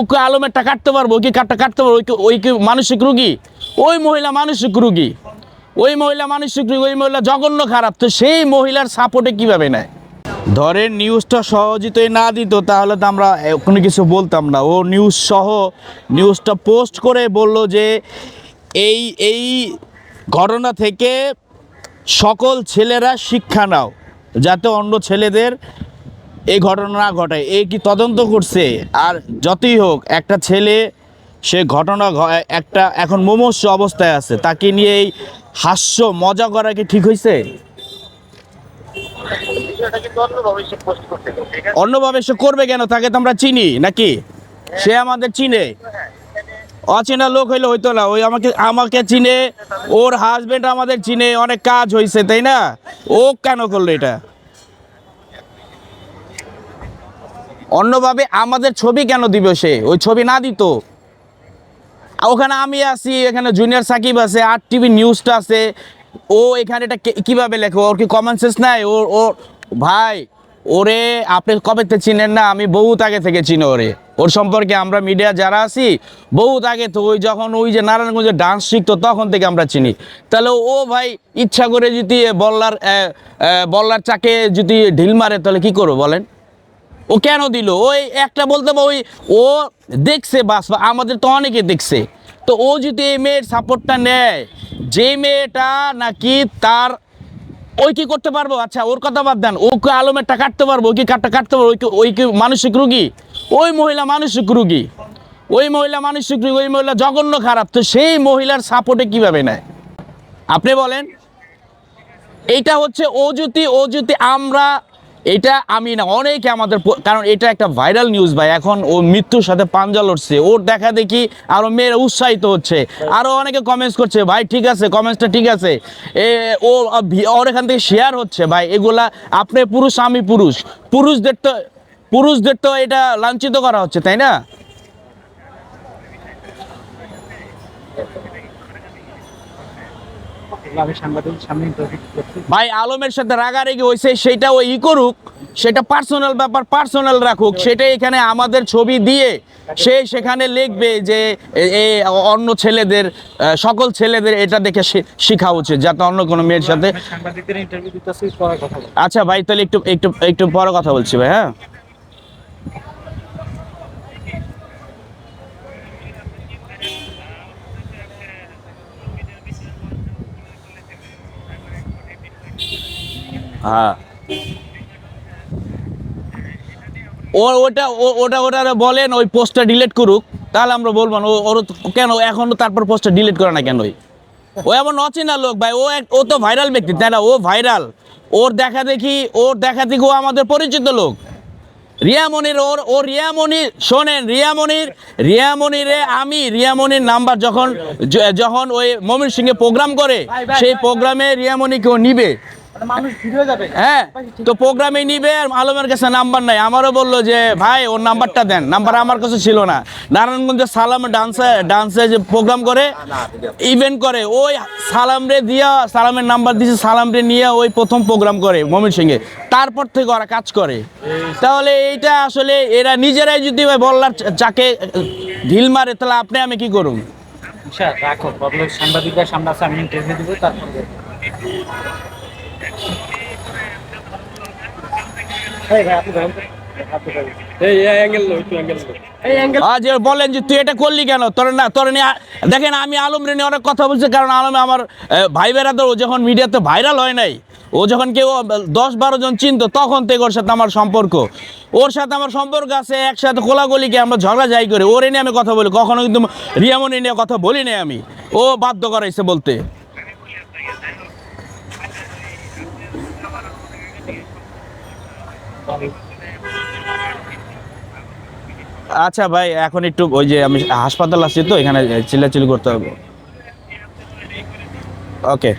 ওকে আলমেরটা কাটতে পারব ওই কি কাটটা কাটতে পারব, ওই কি- মানসিক রুগী? ওই মহিলা মানসিক রুগী। ওই মহিলা মানসিক রুগী, ওই মহিলা জঘন্য খারাপ। তো সেই মহিলার সাপোর্টে কীভাবে নেয়? ধরেন নিউজটা সহজিতই না দিত, তাহলে তো আমরা কোনো কিছু বলতাম না। ও নিউজ সহ নিউজটা পোস্ট করে বলল যে, এই এই ঘটনা থেকে সকল ছেলেরা শিক্ষা নাও, যাতে অন্য ছেলেদের এই ঘটনা ঘটে এই কি তদন্ত করছে? আর যতই হোক, একটা ছেলে, সে ঘটনা একটা এখন মোমস্য অবস্থায় আছে, তাকে নিয়ে এই হাস্য, মজা করা কি ঠিক হয়েছে? অন্যভাবে সে করবে কেন? তাকে তো আমরা চিনি, নাকি? সে আমাদের চিনে। অচেনা লোক হইলে হইতো না, ওই আমাকে আমাকে চিনে, ওর হাজবেন্ড আমাদের চিনে, অনেক কাজ হয়েছে তাই না? ও কেন করল এটা? অন্যভাবে আমাদের ছবি কেন দিবে সে? ওই ছবি না দিত। ওখানে আমি আছি, এখানে জুনিয়র সাকিব আছে, আর টিভি নিউজটা আছে। ও এখানে এটা কীভাবে লেখো? ওর কি কমন সেন্স নাই? ওর ওর, ভাই, ওরে, আপনি কবে থেকে চিনেন না? আমি বহুত আগে থেকে চিনি ওরে। ওর সম্পর্কে আমরা মিডিয়া যারা আছি, বহুত আগে তো ওই যখন ওই যে নারায়ণগঞ্জে ডান্স শিখতো, তখন থেকে আমরা চিনি। তাহলে ও ভাই ইচ্ছা করে যদি বল্লার বল্লার চাকে যদি ঢিল মারে, তাহলে কি করব বলেন? ও কেন দিল? ওই একটা বলতে ওই ও দেখছে বাস আমাদের তো অনেকে দেখছে। তো ও যদি এই মেয়ের সাপোর্টটা নেয়, যে মেয়েটা নাকি তার, ওই কি করতে পারব? আচ্ছা ওর কথা বাদ দেন, ও কি আলমেরটা কাটতে পারব? ওই কি কাটটা কাটতে পারব? ওই ওই কি মানসিক রুগী? ওই মহিলা মানসিক রুগী। ওই মহিলা মানসিক রুগী, ওই মহিলা জঘন্য খারাপ। তো সেই মহিলার সাপোর্টে কীভাবে নেয়? আপনি বলেন। এইটা হচ্ছে, ও যদি ও যদি আমরা এটা আমি না, অনেকে আমাদের কারণ এটা একটা ভাইরাল নিউজ ভাই, এখন ও মৃত্যুর সাথে পাঞ্জা লড়ছে, ওর দেখা দেখি আরও মেয়েরা উৎসাহিত হচ্ছে। আরও অনেকে কমেন্টস করছে, ভাই ঠিক আছে কমেন্টসটা ঠিক আছে। এ, ও ওর এখান থেকে শেয়ার হচ্ছে, ভাই এগুলা আপনি পুরুষ, আমি পুরুষ। পুরুষদের তো পুরুষদের তো এটা লাঞ্ছিত করা হচ্ছে, তাই না? আমি সাংবাদিক সামনে ভাই আলমের সাথে রাগারাগি হয়েছে সেটা ওই ই করুক সেটা পার্সোনাল ব্যাপার পার্সোনাল রাখুক সেটা এখানে আমাদের ছবি দিয়ে সে সেখানে লিখবে যে এ- অন্য ছেলেদের সকল ছেলেদের এটা দেখে শেখা উচিত যাতে অন্য কোনো মেয়ের সাথে আচ্ছা ভাই তাহলে একটু একটু একটু পরে কথা বলছি ভাই হ্যাঁ? হ্যাঁ। ও ওটা ওটা ওটা বলেন ওই পোস্টটা ডিলিট করুক তাহলে আমরা বলব না ওর কেন এখনও তারপর পোস্টটা ডিলিট করে না কেন ও এমন অচেনা লোক ভাই ও এক- ও তো ভাইরাল ব্যক্তি তাই না? ও ভাইরাল ওর দেখা দেখি ওর দেখা দেখি ও আমাদের পরিচিত লোক। রিয়ামনির ওর ও রিয়ামণি শোনেন রিয়ামনির রিয়ামনিরে আমি রিয়ামনির নাম্বার যখন যখন ওই মমিন সিংহে প্রোগ্রাম করে সেই প্রোগ্রামে রিয়ামণিকে ও নিবে। হয়ে যাবে। হ্যাঁ তো প্রোগ্রামে নিবে আর আলমের কাছে নাম্বার নাই। আমারও বলল যে ভাই ওর নাম্বারটা দেন। নাম্বার আমার কাছে ছিল না। নারায়ণগঞ্জে সালাম ডান্সে ডান্সে যে প্রোগ্রাম করে ইভেন্ট করে ওই সালাম রে দিয়া সালামের নাম্বার দিয়েছে সালাম রে নিয়ে ওই প্রথম প্রোগ্রাম করে মমিন সিংহে তারপর থেকে ওরা কাজ করে। তাহলে এইটা আসলে এরা নিজেরাই যদি ওই বল্লার চাকে ঢিল মারে তাহলে আপনি আমি কি করুন ঈশা রাখো। সাংবাদিকদের সামনে আছে আমি ইন্টারভিউ দিব তারপর দেখব। এই ভাই আপনি ধরেন তো। আপনি ধরেন। এই অ্যাঙ্গেল লো একটু অ্যাঙ্গেল লো এই অ্যাঙ্গেল আজ এ বলেন দেখেন, আমি আলম অনেক কথা বলছি, কারণ আলমে আমার ভাই বেড়াতে ও যখন মিডিয়াতে ভাইরাল হয় নাই, ও যখন কেউ দশ বারো জন চিনতো, তখন থেকে ওর সাথে আমার সম্পর্ক। ওর সাথে আমার সম্পর্ক আছে, একসাথে কোলাগুলিকে আমরা ঝগড়া যাই করে, ওর নিয়ে আমি কথা বলি, কখনো কিন্তু রিয়ামনি নিয়ে কথা বলি নাই আমি। ও বাধ্য করাইছে বলতে। আচ্ছা ভাই, এখন একটু ওই যে আমি হাসপাতাল আসছি তো, এখানে চিল্লাচিল্লি করতে হবে। ওকে।